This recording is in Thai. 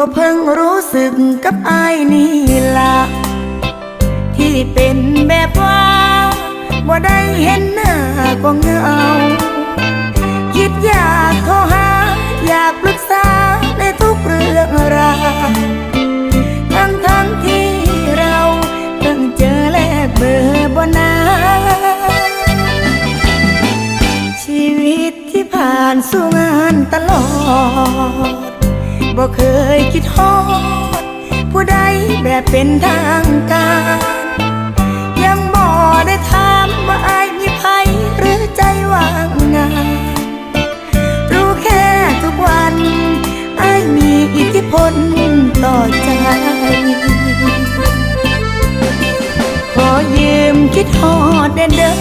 ก็เพิ่งรู้สึกกับอายนี่ละที่เป็นแบบว่าบ่ได้เห็นหน้าก็เงา คิดอยากโทรหา อยากปรึกษาในทุกเรื่องราวทั้งทั้งๆที่เราเพิ่งเจอแลกเบอร์บนนาชีวิตที่ผ่านสู่งานตลอด เคยคิดฮอด ผู้ใดแบบเป็นทางการ ยังบ่ได้ถามว่าอายมีภัยหรือใจว่างงาน รู้แค่ทุกวันอายมีอิทธิพลต่อใจขอยืมคิดฮอดเด้อ